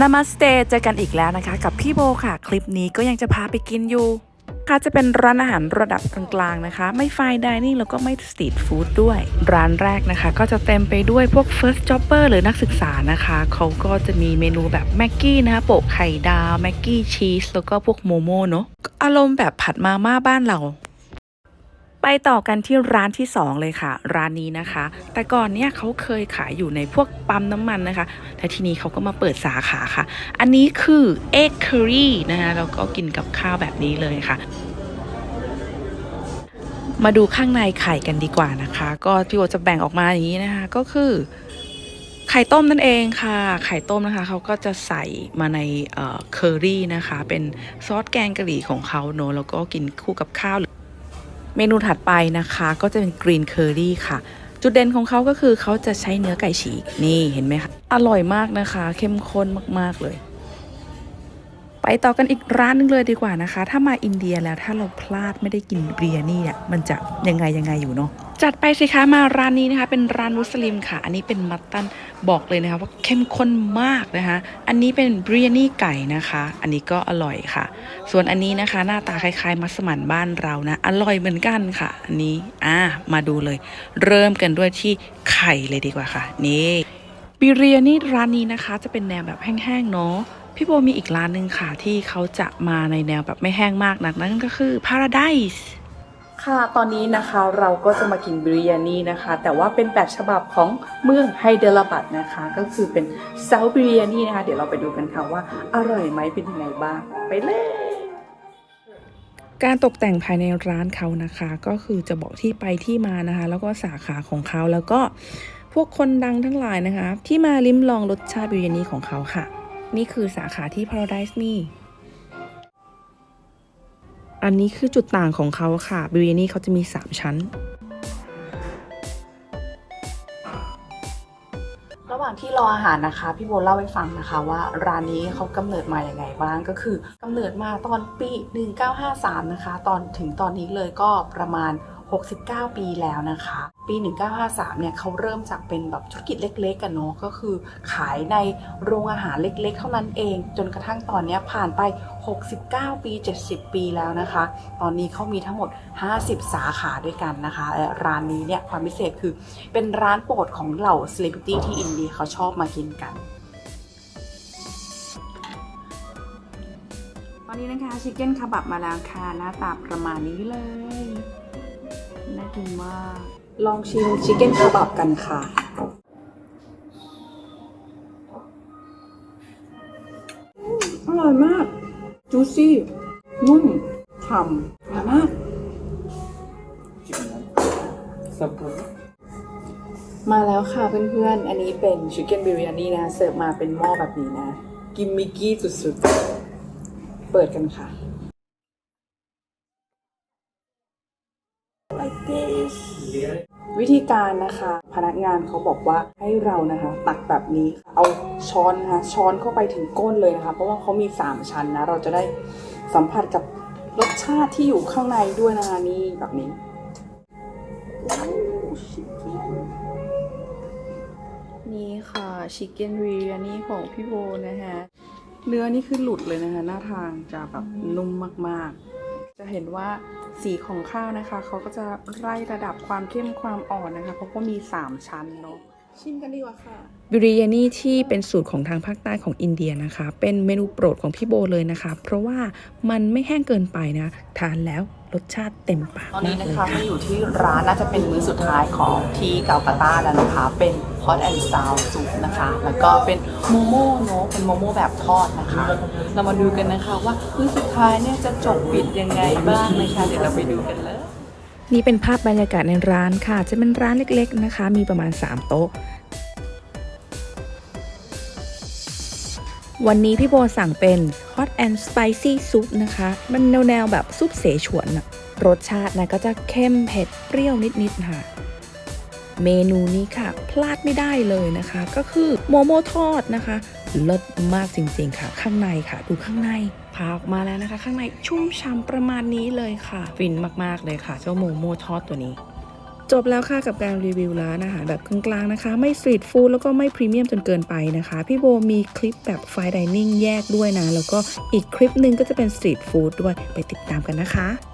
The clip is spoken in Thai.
นามาสเตเจอกันอีกแล้วนะคะ กับพี่โบค่ะ คลิปนี้ก็ยังจะพาไปกินอยู่ ค่ะจะเป็นร้านอาหารระดับกลางๆนะคะ ไม่ไฟดิเนิ่งแล้วก็ไม่สตรีทฟู้ดด้วย ร้านแรกนะคะ ก็จะเต็มไปด้วยพวก First Jobber หรือนักศึกษานะคะ เขาก็จะมีเมนูแบบแม็กกี้นะคะโปะไข่ดาวแม็กกี้ชีสแล้วก็พวกโมโม่เนาะอารมณ์แบบผัดมาม่าบ้านเรา ไปต่อกันที่ร้านที่ 2 เลยค่ะ ร้านนี้นะคะ แต่ก่อนเนี่ยเขาเคยขายอยู่ในพวกปั๊มน้ำมันนะคะแต่ทีนี้เขาก็มาเปิดสาขาค่ะ อันนี้คือ egg curry นะคะแล้วก็กินกับข้าวแบบนี้เลยค่ะ มาดูข้างในไข่กันดีกว่านะคะ ก็พี่โอจะแบ่งออกมาอย่างนี้นะคะ ก็คือไข่ต้มนั่นเองค่ะ ไข่ต้มนะคะเขาก็จะใส่มาในเอ่อเคอรี่นะคะ เป็นซอสแกงกะหรี่ของเขาเนอะแล้วก็กินคู่กับข้าว เมนูถัดไปนะคะก็จะเป็นกรีนเคอรี่ค่ะ จุดเด่นของเขาก็คือเขาจะใช้เนื้อไก่ฉีกนี่เห็นไหมคะ อร่อยมากนะคะ เข้มข้นมากๆเลย ไปต่อกันอีกร้านหนึงเลยดีกว่านะคะ ถ้ามาอินเดียแล้วถ้าเราพลาดไม่ได้กินเบียนี่เนี่ยมันจะยังไงยังไงอยู่เนาะจัดไปสิคะมาร้านนี้นะคะ เป็นร้านมุสลิมค่ะ อันนี้เป็นมัตตันบอกเลยนะคะว่าเข้มข้นมากนะคะ อันนี้เป็นเบียนี่ไก่นะคะ อันนี้ก็อร่อยค่ะ ส่วนอันนี้นะคะ หน้าตาคล้ายๆ มัสมั่นบ้านเรานะ อร่อยเหมือนกันค่ะ อันนี้อ่ามาดูเลย เริ่มกันด้วยที่ไข่เลยดีกว่าค่ะ นี่บิเรียนี่ร้านนี้นะคะ จะเป็นแนวแบบแห้งๆเนาะ พี่โบมีอีกร้านหนึ่งค่ะ ที่เขาจะมาในแนวแบบไม่แห้งมากนักนั่นก็คือ Paradise ค่ะ ตอนนี้นะคะเราก็จะมากินบิริยานีนะคะ แต่ว่าเป็นแบบฉบับของเมืองไฮเดรบัดนะคะ ก็คือเป็นเซาบิริยานีนะคะ เดี๋ยวเราไปดูกันค่ะว่าอร่อยไหมเป็นยังไงบ้าง ไปเลยการตกแต่งภายในร้านเขานะคะ ก็คือจะบอกที่ไปที่มานะคะ แล้วก็สาขาของเขาแล้วก็พวกคนดังทั้งหลายนะคะ ที่มาลิ้มลองรสชาติบิริยานีของเขาค่ะ นี่คือสาขาที่ Paradise มีอันนี้คือจุดต่างของเขาค่ะบิริยนี่เขาจะมี 3 ชั้น ระหว่างที่รออาหารนะคะ พี่โบเล่าให้ฟังนะคะว่าร้านนี้เขากำเนิดมาอย่างไงบ้างก็คือกำเนิดมาตอนปี 1953 นะคะ ตอนถึงตอนนี้เลยก็ประมาณ 69 ปีแล้วนะคะ ปี 1953 เนี่ยเขาเริ่มจากเป็นแบบธุรกิจเล็กๆกันเนาะก็คือขายในโรงอาหารเล็กๆ เท่านั้นเอง จนกระทั่งตอนนี้ผ่านไป 69 ปี 70 ปีแล้วนะคะ ตอนนี้เขามีทั้งหมด 50 สาขาด้วยกันนะคะร้านนี้เนี่ยความพิเศษคือเป็นร้านโปรดของเหล่าเซเลบริตี้ที่อินเดียเขาชอบมากินกันตอนนี้นะคะชิคเก้นคาบับมาแล้วค่ะหน้าตาประมาณนี้เลย กินมาก ลองชิมชิคเก้นคาบับกันค่ะ อร่อยมาก จูซี่ นุ่มฉ่ำอร่อยมาก สับปะรดมาแล้วค่ะเพื่อนๆ อันนี้เป็นชิคเก้นบิริยานี่นะ เสิร์ฟมาเป็นหม้อแบบนี้นะ กิมมิกี้สุดๆ เปิดกันค่ะ like this วิธีการนะคะพนักงานเขาบอกว่าให้เรานะคะ ตักแบบนี้ค่ะเอาช้อนนะคะช้อนเข้าไปถึงก้นเลยนะคะ เพราะว่าเขามี 3 ชั้นนะ เราจะได้สัมผัสกับรสชาติที่อยู่ข้างในด้วยนะคะนี่แบบนี้นี่ค่ะชิคเก้นรีอันนี้ของพี่โบนะคะเนื้อนี่คือหลุดเลยนะคะ หน้าทางจะแบบนุ่มมากๆ จะเห็นว่า สีของข้าวนะคะ เขาก็จะไล่ระดับความเข้มความอ่อนนะคะ เพราะว่ามี 3 ชั้นเนาะชิมกันดีกว่าค่ะบิริยานีที่เป็นสูตรของทางภาคใต้ของอินเดียนะคะ เป็นเมนูโปรดของพี่โบเลยนะคะ เพราะว่ามันไม่แห้งเกินไปนะ ทานแล้ว รสชาติเต็มปากตอนนี้มากนะเลยคะค่ะมาอยู่ที่ร้านน่าจะเป็นมื้อสุดท้ายของที่เกาลาตาแล้วนะคะ เป็น hot and sour soup นะคะ แล้วก็เป็นโมโม่เนอะเป็นโมโม่แบบทอดนะคะ เรามาดูกันนะคะว่ามื้อสุดท้ายเนี่ยจะจบปิดยังไงบ้างนะคะเดี๋ยวเราไปดูกันเลยนี่เป็นภาพบรรยากาศในร้านค่ะ จะเป็นร้านเล็กๆนะคะ มีประมาณ 3 โต๊ะ วันนี้พี่โบสั่งเป็น hot and spicy soup นะคะ มันแนวๆแบบซุปเสฉวนอะรสชาตินะก็จะเข้มเผ็ดเปรี้ยวนิดๆค่ะ เมนูนี้ค่ะ พลาดไม่ได้เลยนะคะ ก็คือโมโมทอดนะคะเลิศมากจริงๆค่ะ ข้างในค่ะ ดูข้างในพาออกมาแล้วนะคะ ข้างในชุ่มฉ่ำประมาณนี้เลยค่ะ ฟินมากๆเลยค่ะ เจ้าโมโมทอดตัวนี้ จบแล้วค่ะกับการรีวิวร้านอาหารแบบกลางๆนะคะ ไม่สตรีทฟู้ดแล้วก็ไม่พรีเมียมจนเกินไปนะคะ พี่โบมีคลิปแบบไฟดิเนิ่งแยกด้วยนะ แล้วก็อีกคลิปหนึ่งก็จะเป็นสตรีทฟู้ดด้วยไปติดตามกันนะคะ